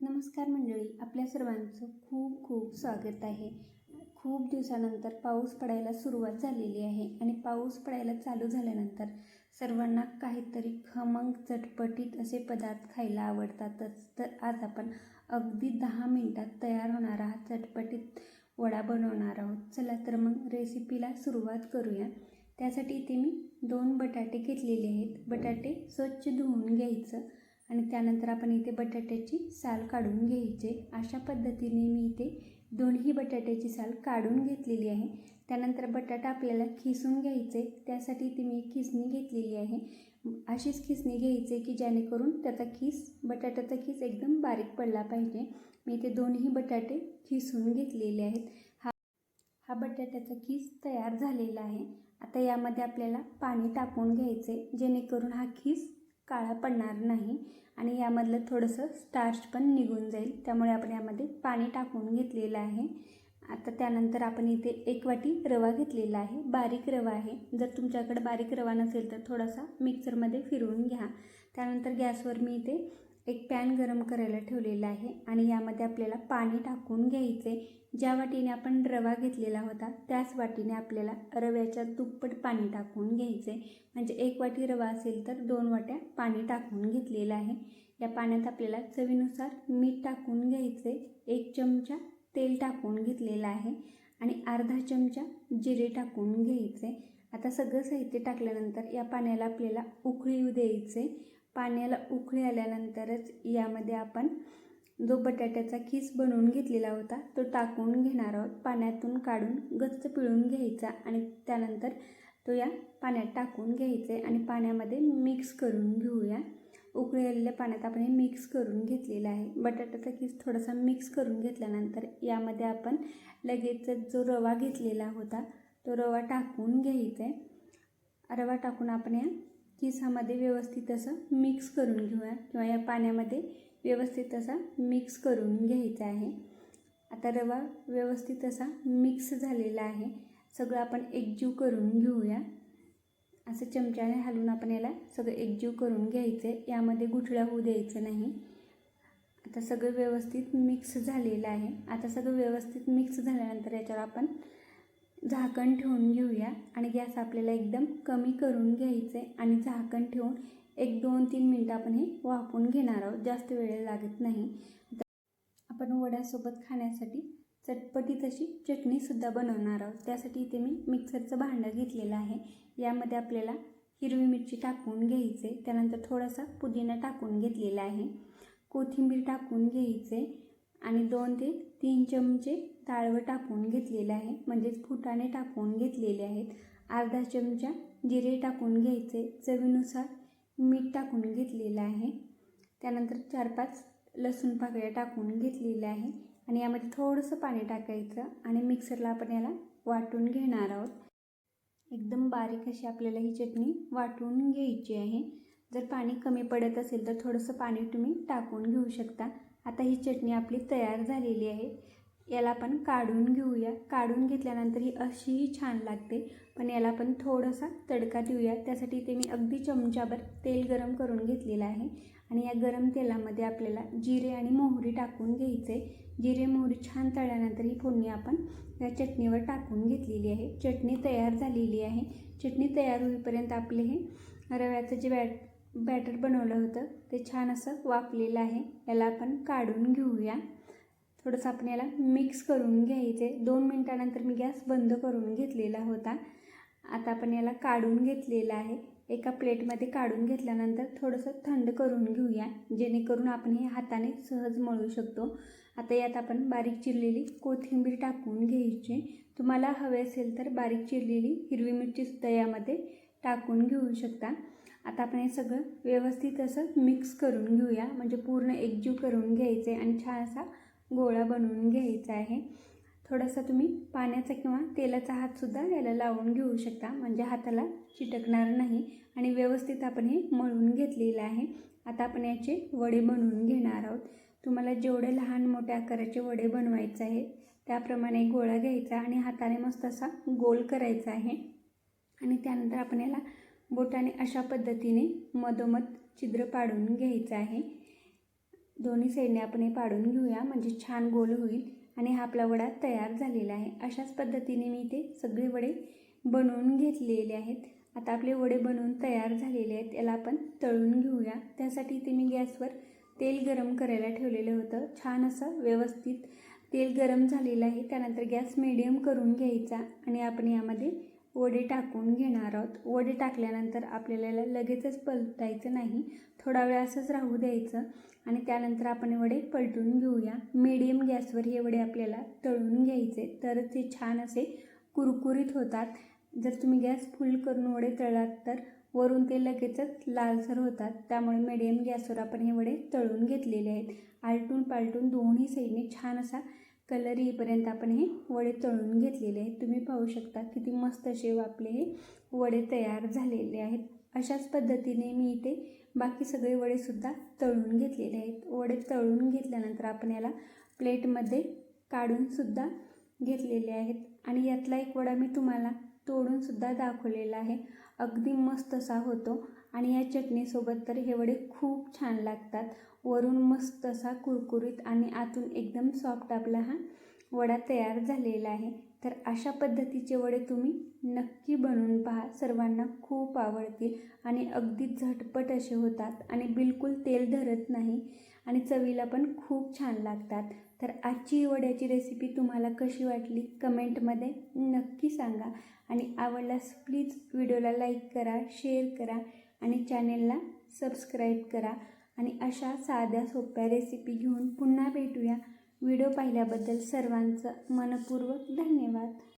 नमस्कार मंडळी आपल्या सर्वांचं खूप खूप स्वागत आहे. खूप दिवसानंतर पाऊस पडायला सुरुवात झालेली आहे आणि पाऊस पडायला चालू झाल्यानंतर सर्वांना काहीतरी खमंग चटपटीत असे पदार्थ खायला आवडतातच. तर आज आपण अगदी दहा मिनटात तयार होणारा हा चटपटीत वडा बनवणार आहोत. चला तर मग रेसिपीला सुरुवात करूया. त्यासाठी इथे मी दोन बटाटे घेतलेले आहेत. बटाटे स्वच्छ धुवून घ्यायचं. आणि त्यानंतर आपण इथे बटाट्याची साल काढून घ्यायचे अशा पद्धतीने मी इथे दोन्ही बटाट्याची साल काढून घेतलेली आहे. त्यानंतर बटाटा आपल्याला खिसून घ्यायचे त्यासाठी ती मी खिसणी घेतलेली आहे. अशीच खिसणी घ्यायचे की जेणेकरून त्याचा खीस बटाट्याचा खीस एकदम बारीक पडला पाहिजे. मी इथे दोन्ही बटाटे खिसून घेतलेले आहेत. हा हा बटाट्याचा खीस तयार झालेला आहे. आता यामध्ये आपल्याला पाणी टाकून घ्यायचे जेणेकरून हा खीस काळा पडणार नाही. आणि यामधलं थोडंसं स्टार्च पण निघून जाईल. त्यामुळे आपण यामध्ये पाणी टाकून घेतलेलं आहे. आता त्यानंतर आपण इथे एक वाटी रवा घेतलेला आहे. बारीक रवा आहे. जर तुमच्याकडे बारीक रवा नसेल तर थोडासा मिक्सरमध्ये फिरवून घ्या. त्यानंतर गॅसवर मी इथे एक पॅन गरम करायला ठेवलेला आहे आणि यामध्ये आपल्याला पाणी टाकून घ्यायचे ज्या वाटीने आपण रवा घेतलेला होता त्याच वाटीने आपल्याला रव्याच्या दुप्पट पाणी टाकून घ्यायचे म्हणजे एक वाटी रवा असेल तर दोन वाट्या पाणी टाकून घेतलेलं आहे. या पाण्यात आपल्याला चवीनुसार मीठ टाकून घ्यायचे एक चमचा तेल टाकून घेतलेलं आहे आणि अर्धा चमचा जिरे टाकून घ्यायचे आता सगळं साहित्य टाकल्यानंतर या पाण्याला आपल्याला उकळी द्यायचे पाण्याला उकळी आल्यानंतरच यामध्ये आपण जो बटाट्याचा खीस बनवून घेतलेला होता तो टाकून घेणार आहोत. पाण्यातून काढून गच्च पिळून घ्यायचा आणि त्यानंतर तो या पाण्यात टाकून घ्यायचे आणि पाण्यामध्ये मिक्स करून घेऊया. उकळी आलेल्या पाण्यात आपण हे मिक्स करून घेतलेलं आहे. बटाट्याचा किस थोडासा मिक्स करून घेतल्यानंतर यामध्ये आपण लगेच जो रवा घेतलेला होता तो रवा टाकून घ्यायचा आहे. रवा टाकून आपण या किसामध्ये व्यवस्थित असं मिक्स करून घेऊया किंवा या पाण्यामध्ये व्यवस्थित असा मिक्स करून घ्यायचा आहे. आता रवा व्यवस्थित असा मिक्स झालेला आहे. सगळं आपण एकजीव करून घेऊया. असं चमच्याने हलवून आपण याला सगळं एकजीव करून घ्यायचं आहे यामध्ये गुठळ्या होऊ द्यायचं नाही. आता सगळं व्यवस्थित मिक्स झालेलं आहे. आता सगळं व्यवस्थित मिक्स झाल्यानंतर याच्यावर आपण झाकण ठेवून घेऊया. आणि गॅस आपल्याला एकदम कमी करून घ्यायचे आणि झाकण ठेवून एक दोन तीन मिनटं आपण हे वाफवून घेणार आहोत. जास्त वेळ लागत नाही. आपण वड्यासोबत खाण्यासाठी चटपटीत अशी चटणीसुद्धा बनवणार आहोत. त्यासाठी इथे मी मिक्सरचं भांडं घेतलेलं आहे. यामध्ये आपल्याला हिरवी मिरची टाकून घ्यायचे त्यानंतर थोडासा पुदिना टाकून घेतलेला आहे. कोथिंबीर टाकून घ्यायचे आणि दोन ते तीन चमचे डाळवं टाकून घेतलेले आहे. म्हणजेच फुटाणे टाकून घेतलेले आहेत. अर्धा चमचा जिरे टाकून घ्यायचे. चवीनुसार मीठ टाकून घेतलेलं आहे. त्यानंतर चार पाच लसूण पाकळ्या टाकून घेतलेल्या आहे. आणि यामध्ये थोडंसं पाणी टाकायचं आणि मिक्सरला आपण याला वाटून घेणार आहोत. एकदम बारीक अशी आपल्याला ही चटणी वाटून घ्यायची आहे. जर पाणी कमी पडत असेल तर थोडंसं पाणी तुम्ही टाकून घेऊ शकता. आता ही चटणी आपली तयार झालेली आहे. याला आपण काढून घेऊया. काढून घेतल्यानंतर ही अशीही छान लागते. पण याला आपण थोडासा तडका देऊया. त्यासाठी इथे मी अगदी चमचाभर तेल गरम करून घेतलेलं आहे. आणि या गरम तेलामध्ये आपल्याला जिरे आणि मोहरी टाकून घ्यायचे. जिरे मोहरी छान तळल्यानंतर ही फोडणी आपण या चटणीवर टाकून घेतलेली आहे. चटणी तयार झालेली आहे. चटणी तयार होईपर्यंत आपले हे रव्याचं जे बॅट बॅटर बनवलं होतं. ते छान असं वापलेलं आहे. याला आपण काढून घेऊया. थोडंसं आपण याला मिक्स करून घ्यायचे. दोन मिनटानंतर मी गॅस बंद करून घेतलेला होता. आता आपण याला काढून घेतलेला आहे. एका प्लेटमध्ये काढून घेतल्यानंतर थोडंसं थंड करून घेऊया. जेणेकरून आपण हे हाताने सहज मळू शकतो. आता यात आपण बारीक चिरलेली कोथिंबीर टाकून घ्यायची. तुम्हाला हवे असेल तर बारीक चिरलेली हिरवी मिरचीसुद्धा यामध्ये टाकून घेऊ शकता. आता आपण हे सगळं व्यवस्थित असं मिक्स करून घेऊया. म्हणजे पूर्ण एकजीव करून घ्यायचे आणि छान असा गोळा बनवून घ्यायचा आहे. थोडासा तुम्ही पाण्याचा किंवा तेलाचा हातसुद्धा याला लावून घेऊ शकता. म्हणजे हाताला चिटकणार नाही. आणि व्यवस्थित आपण हे मळून घेतलेलं आहे. आता आपण याचे वडे बनवून घेणार आहोत. तुम्हाला जेवढे लहान मोठ्या आकाराचे वडे बनवायचे आहे त्याप्रमाणे गोळा घ्यायचा आणि हाताने मस्त असा गोल करायचा आहे. आणि त्यानंतर आपण याला बोटाने अशा पद्धतीने मधोमध छिद्र पाडून घ्यायचं आहे. दोन्ही साईडने आपण हे पाडून घेऊया. म्हणजे छान गोल होईल आणि हा आपला वडा तयार झालेला आहे. अशाच पद्धतीने मी ते सगळे वडे बनवून घेतलेले आहेत. आता आपले वडे बनवून तयार झालेले आहेत. याला आपण तळून घेऊया. त्यासाठी इथे मी गॅसवर तेल गरम करायला ठेवलेलं होतं. छान असं व्यवस्थित तेल गरम झालेलं आहे. त्यानंतर गॅस मिडियम करून घ्यायचा आणि आपण यामध्ये वडे टाकून घेणार आहोत. वडे टाकल्यानंतर आपल्याला लगेचच पलटायचं नाही. थोडा वेळ असंच राहू द्यायचं आणि त्यानंतर आपण वडे पलटून घेऊया. मीडियम गॅसवर हे वडे आपल्याला तळून घ्यायचे. तरच ते छान असे कुरकुरीत होतात. जर तुम्ही गॅस फुल करून वडे तळलात तर वरून ते लगेचच लालसर होतात. त्यामुळे मीडियम गॅसवर आपण हे वडे तळून घेतलेले आहेत. आलटून पालटून दोन्ही साईडने छान असा कलर येईपर्यंत आपण हे वडे तळून घेतलेले आहेत. तुम्ही पाहू शकता किती मस्त असे आपले हे वडे तयार झालेले आहेत. अशाच पद्धतीने मी इथे बाकी सगळे वडेसुद्धा तळून घेतलेले आहेत. वडे तळून घेतल्यानंतर आपण याला प्लेटमध्ये काढूनसुद्धा घेतलेले आहेत. आणि यातला एक वडा मी तुम्हाला तोडूनसुद्धा दाखवलेला आहे. अगदी मस्त असा होतो. आणि या चटणीसोबत तर हे वडे खूप छान लागतात. वरून मस्त असा कुरकुरीत आणि आतून एकदम सॉफ्ट आपला हा वडा तयार झालेला आहे. तर अशा पद्धतीचे वडे तुम्ही नक्की बनवून पहा. सर्वांना खूप आवडतील आणि अगदी झटपट असे होतात आणि बिलकुल तेल धरत नाही आणि चवीला पण खूप छान लागतात. तर आजची वड्याची रेसिपी तुम्हाला कशी वाटली कमेंटमध्ये नक्की सांगा. आणि आवडल्यास प्लीज व्हिडिओला लाईक करा शेअर करा आणि चॅनेलला सबस्क्राईब करा आणि अशा साध्या सोप्या रेसिपी घेऊन पुन्हा भेटूया. व्हिडिओ पाहिल्याबद्दल सर्वांचं मनपूर्वक धन्यवाद.